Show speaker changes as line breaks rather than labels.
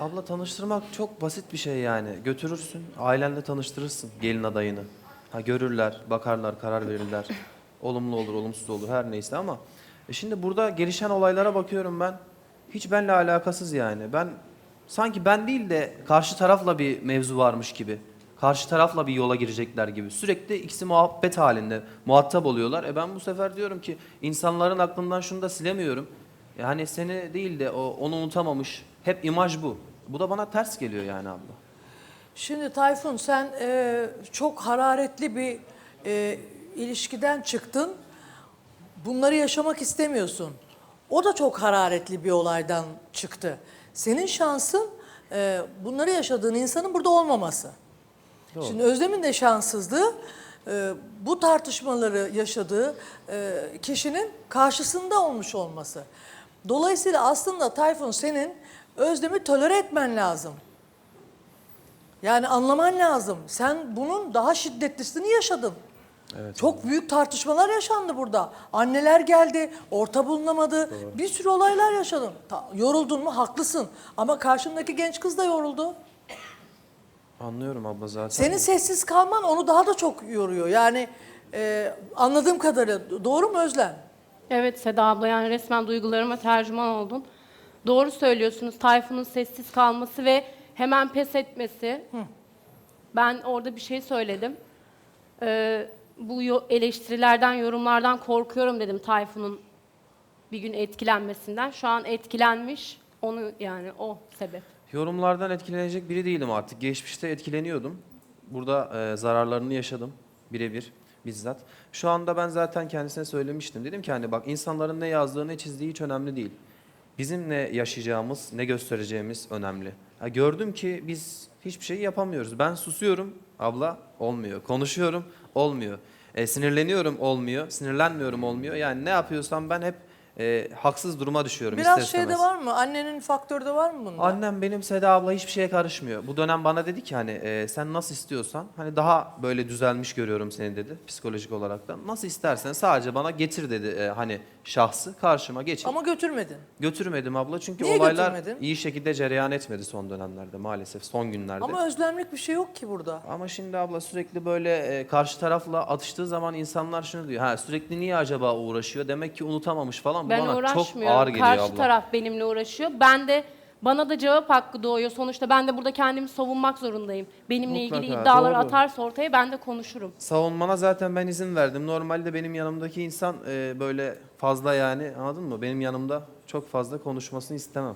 Abla tanıştırmak çok basit bir şey yani. Götürürsün, ailenle tanıştırırsın gelin adayını. Ha görürler, bakarlar, karar verirler. Olumlu olur, olumsuz olur her neyse ama e şimdi burada gelişen olaylara bakıyorum ben. Hiç benimle alakasız yani. Ben sanki ben değil de karşı tarafla bir mevzu varmış gibi. Karşı tarafla bir yola girecekler gibi. Sürekli ikisi muhabbet halinde muhatap oluyorlar. E ben bu sefer diyorum ki insanların aklından şunu da silemiyorum. Yani seni değil de o onu unutamamış. Hep imaj bu. Bu da bana ters geliyor yani abla.
Şimdi Tayfun sen e, çok hararetli bir e, ilişkiden çıktın. Bunları yaşamak istemiyorsun. O da çok hararetli bir olaydan çıktı. Senin şansın e, bunları yaşadığın insanın burada olmaması.
Doğru.
Şimdi Özlem'in de şanssızlığı e, bu tartışmaları yaşadığı e, kişinin karşısında olmuş olması. Dolayısıyla aslında Tayfun senin Özlem'i tolere etmen lazım. Yani anlaman lazım. Sen bunun daha şiddetlisini yaşadın.
Evet.
Çok büyük tartışmalar yaşandı burada. Anneler geldi, orta bulunamadı. Bir sürü olaylar yaşadın. Ta- yoruldun mu? Haklısın. Ama karşındaki genç kız da yoruldu.
Anlıyorum abla zaten.
Senin sessiz kalman onu daha da çok yoruyor. Yani e, anladığım kadarıyla doğru mu Özlem?
Evet Seda abla yani resmen duygularıma tercüman oldun. Doğru söylüyorsunuz. Tayfun'un sessiz kalması ve hemen pes etmesi. Ben orada bir şey söyledim. Ee, bu yo- eleştirilerden, yorumlardan korkuyorum dedim Tayfun'un bir gün etkilenmesinden. Şu an etkilenmiş. Onu yani o sebep.
Yorumlardan etkilenecek biri değilim artık. Geçmişte etkileniyordum. Burada e, zararlarını yaşadım birebir bizzat. Şu anda ben zaten kendisine söylemiştim. Dedim ki hani bak insanların ne yazdığı ne çizdiği hiç önemli değil. Bizim ne yaşayacağımız, ne göstereceğimiz önemli. Ha, gördüm ki biz hiçbir şey yapamıyoruz. Ben susuyorum, abla olmuyor. Konuşuyorum, olmuyor. E, sinirleniyorum, olmuyor. Sinirlenmiyorum, olmuyor. Yani ne yapıyorsam ben hep e, haksız duruma düşüyorum
Biraz
ister
şeyde
istemez.
var mı? Annenin faktörü de var mı bunda?
Annem benim Seda abla hiçbir şeye karışmıyor. Bu dönem bana dedi ki hani e, sen nasıl istiyorsan hani daha böyle düzelmiş görüyorum seni dedi psikolojik olarak da. Nasıl istersen sadece bana getir dedi e, hani şahsı karşıma geçir.
Ama götürmedin.
Götürmedim abla çünkü
Niye
olaylar
götürmedin?
iyi şekilde cereyan etmedi son dönemlerde maalesef son günlerde.
Ama özlemlik bir şey yok ki burada.
Ama şimdi abla sürekli böyle e, karşı tarafla atıştığı zaman insanlar şunu diyor. Ha sürekli niye acaba uğraşıyor? Demek ki unutamamış falan.
Ben
bana çok
uğraşmıyorum.
ağır geliyor
Karşı
abla.
taraf benimle uğraşıyor. Ben de bana da cevap hakkı doğuyor. Sonuçta ben de burada kendimi savunmak zorundayım. Benimle ilgili
Mutlaka,
iddiaları
doğru.
atarsa ortaya ben de konuşurum.
Savunmana zaten ben izin verdim. Normalde benim yanımdaki insan e, böyle fazla yani anladın mı? Benim yanımda çok fazla konuşmasını istemem.